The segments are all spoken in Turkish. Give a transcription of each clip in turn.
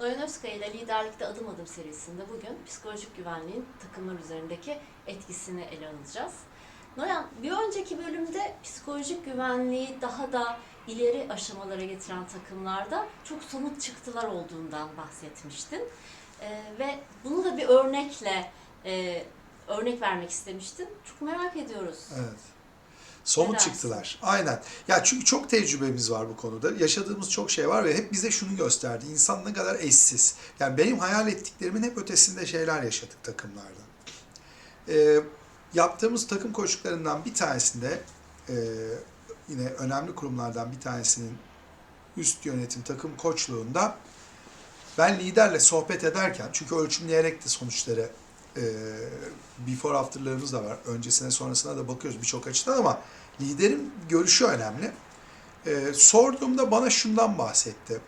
Noyan Özkaya ile Liderlikte Adım Adım serisinde bugün psikolojik güvenliğin takımlar üzerindeki etkisini ele alacağız. Noyan, bir önceki bölümde psikolojik güvenliği daha da ileri aşamalara getiren takımlarda çok somut çıktılar olduğundan bahsetmiştin. Ee, ve bunu da bir örnekle e, örnek vermek istemiştin. Çok merak ediyoruz. Evet. Somut Ne dersin? çıktılar. Aynen. Ya çünkü çok tecrübemiz var bu konuda. Yaşadığımız çok şey var ve hep bize şunu gösterdi. İnsan ne kadar eşsiz. Yani benim hayal ettiklerimin hep ötesinde şeyler yaşadık takımlarda. Ee, yaptığımız takım koçluklarından bir tanesinde e, yine önemli kurumlardan bir tanesinin üst yönetim takım koçluğunda ben liderle sohbet ederken çünkü ölçümleyerek de sonuçları e, before after'larımız da var. Öncesine sonrasına da bakıyoruz birçok açıdan ama liderin görüşü önemli. E, sorduğumda bana şundan bahsetti.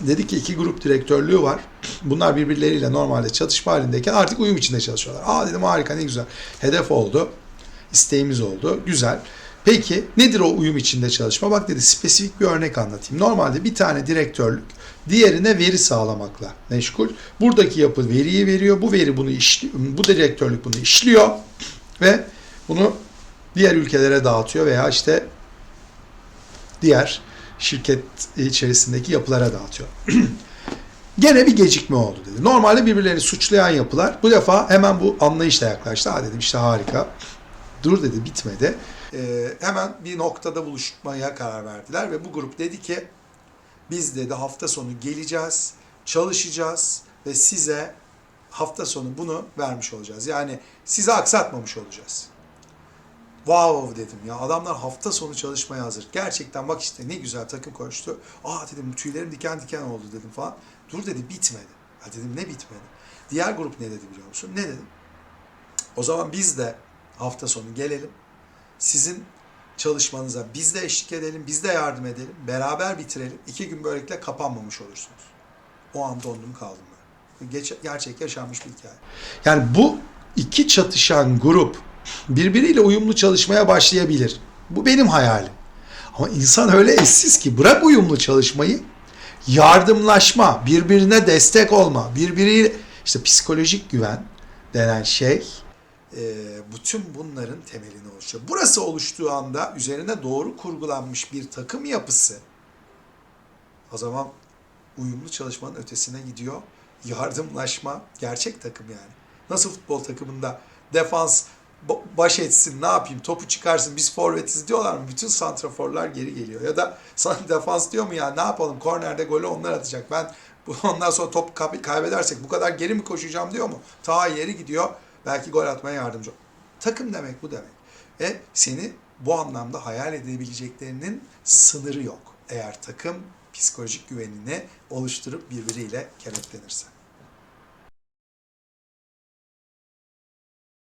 Dedi ki iki grup direktörlüğü var. Bunlar birbirleriyle normalde çatışma halindeyken artık uyum içinde çalışıyorlar. Aa dedim harika ne güzel. Hedef oldu. isteğimiz oldu. Güzel. Peki nedir o uyum içinde çalışma? Bak dedi spesifik bir örnek anlatayım. Normalde bir tane direktörlük diğerine veri sağlamakla meşgul. Buradaki yapı veriyi veriyor. Bu veri bunu işliyor. Bu direktörlük bunu işliyor ve bunu diğer ülkelere dağıtıyor veya işte diğer şirket içerisindeki yapılara dağıtıyor. Gene bir gecikme oldu dedi. Normalde birbirlerini suçlayan yapılar bu defa hemen bu anlayışla yaklaştı. Ha dedim işte harika. Dur dedi bitmedi. Ee, hemen bir noktada buluşmaya karar verdiler ve bu grup dedi ki biz dedi hafta sonu geleceğiz, çalışacağız ve size hafta sonu bunu vermiş olacağız. Yani size aksatmamış olacağız. Wow dedim ya adamlar hafta sonu çalışmaya hazır. Gerçekten bak işte ne güzel takım koştu. Aa dedim tüylerim diken diken oldu dedim falan. Dur dedi bitmedi. Ha dedim ne bitmedi? Diğer grup ne dedi biliyor musun? Ne dedim? O zaman biz de hafta sonu gelelim. Sizin çalışmanıza biz de eşlik edelim, biz de yardım edelim. Beraber bitirelim. İki gün böylelikle kapanmamış olursunuz. O an dondum kaldım ben. Geç, gerçek yaşanmış bir hikaye. Yani bu iki çatışan grup birbiriyle uyumlu çalışmaya başlayabilir. Bu benim hayalim. Ama insan öyle eşsiz ki bırak uyumlu çalışmayı yardımlaşma, birbirine destek olma, birbiriyle işte psikolojik güven denen şey e, bütün bunların temelini oluşturuyor. Burası oluştuğu anda üzerine doğru kurgulanmış bir takım yapısı o zaman uyumlu çalışmanın ötesine gidiyor. Yardımlaşma, gerçek takım yani. Nasıl futbol takımında defans ba- baş etsin ne yapayım topu çıkarsın biz forvetiz diyorlar mı? Bütün santraforlar geri geliyor. Ya da sana defans diyor mu ya ne yapalım kornerde golü onlar atacak. Ben ondan sonra top kay- kaybedersek bu kadar geri mi koşacağım diyor mu? Ta yeri gidiyor. Belki gol atmaya yardımcı. Takım demek bu demek. Ve seni bu anlamda hayal edebileceklerinin sınırı yok. Eğer takım psikolojik güvenini oluşturup birbiriyle kenetlenirse.